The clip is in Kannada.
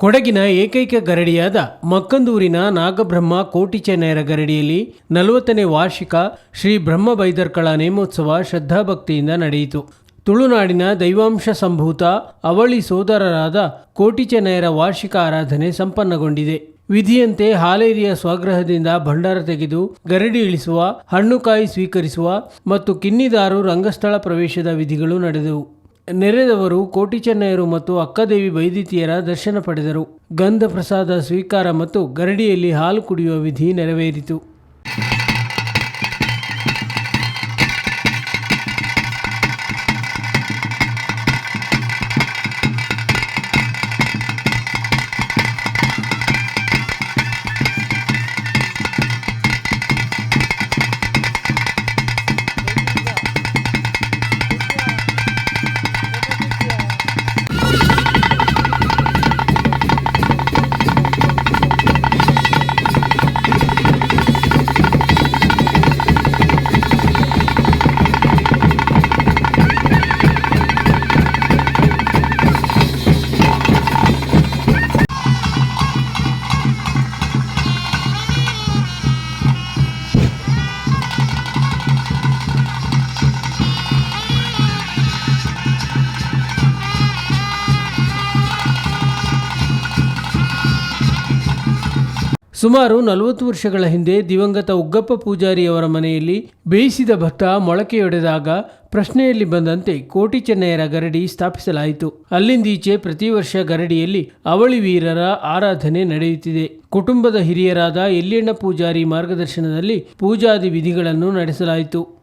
ಕೊಡಗಿನ ಏಕೈಕ ಗರಡಿಯಾದ ಮಕ್ಕಂದೂರಿನ ನಾಗಬ್ರಹ್ಮ ಕೋಟಿ ಚೆನ್ನಯರ ಗರಡಿಯಲ್ಲಿ ನಲವತ್ತನೇ ವಾರ್ಷಿಕ ಶ್ರೀ ಬ್ರಹ್ಮ ಬೈದರ್ಕಳ ನೇಮೋತ್ಸವ ಶ್ರದ್ಧಾಭಕ್ತಿಯಿಂದ ನಡೆಯಿತು. ತುಳುನಾಡಿನ ದೈವಾಂಶ ಸಂಭೂತ ಅವಳಿ ಸೋದರರಾದ ಕೋಟಿ ಚೆನ್ನಯರ ವಾರ್ಷಿಕ ಆರಾಧನೆ ಸಂಪನ್ನಗೊಂಡಿದೆ. ವಿಧಿಯಂತೆ ಹಾಲೇರಿಯ ಸ್ವಗ್ರಹದಿಂದ ಭಂಡಾರ ತೆಗೆದು ಗರಡಿ ಇಳಿಸುವ ಹಣ್ಣುಕಾಯಿ ಸ್ವೀಕರಿಸುವ ಮತ್ತು ಕಿನ್ನಿದಾರು ರಂಗಸ್ಥಳ ಪ್ರವೇಶದ ವಿಧಿಗಳು ನಡೆದವು. ನೆರೆದವರು ಕೋಟಿ ಚೆನ್ನಯ್ಯರು ಮತ್ತು ಅಕ್ಕದೇವಿ ವೈದ್ಯತೀಯರ ದರ್ಶನ ಪಡೆದರು. ಗಂಧ ಪ್ರಸಾದ ಸ್ವೀಕಾರ ಮತ್ತು ಗರಡಿಯಲ್ಲಿ ಹಾಲು ಕುಡಿಯುವ ವಿಧಿ ನೆರವೇರಿತು. ಸುಮಾರು ನಲವತ್ತು ವರ್ಷಗಳ ಹಿಂದೆ ದಿವಂಗತ ಉಗ್ಗಪ್ಪ ಪೂಜಾರಿಯವರ ಮನೆಯಲ್ಲಿ ಬೇಯಿಸಿದ ಭತ್ತ ಮೊಳಕೆಯೊಡೆದಾಗ ಪ್ರಶ್ನೆಯಲ್ಲಿ ಬಂದಂತೆ ಕೋಟಿ ಚೆನ್ನಯರ ಗರಡಿ ಸ್ಥಾಪಿಸಲಾಯಿತು. ಅಲ್ಲಿಂದೀಚೆ ಪ್ರತಿ ವರ್ಷ ಗರಡಿಯಲ್ಲಿ ಅವಳಿ ವೀರರ ಆರಾಧನೆ ನಡೆಯುತ್ತಿದೆ. ಕುಟುಂಬದ ಹಿರಿಯರಾದ ಎಲ್ಲಿಯಣ್ಣ ಪೂಜಾರಿ ಮಾರ್ಗದರ್ಶನದಲ್ಲಿ ಪೂಜಾದಿ ವಿಧಿಗಳನ್ನು ನಡೆಸಲಾಯಿತು.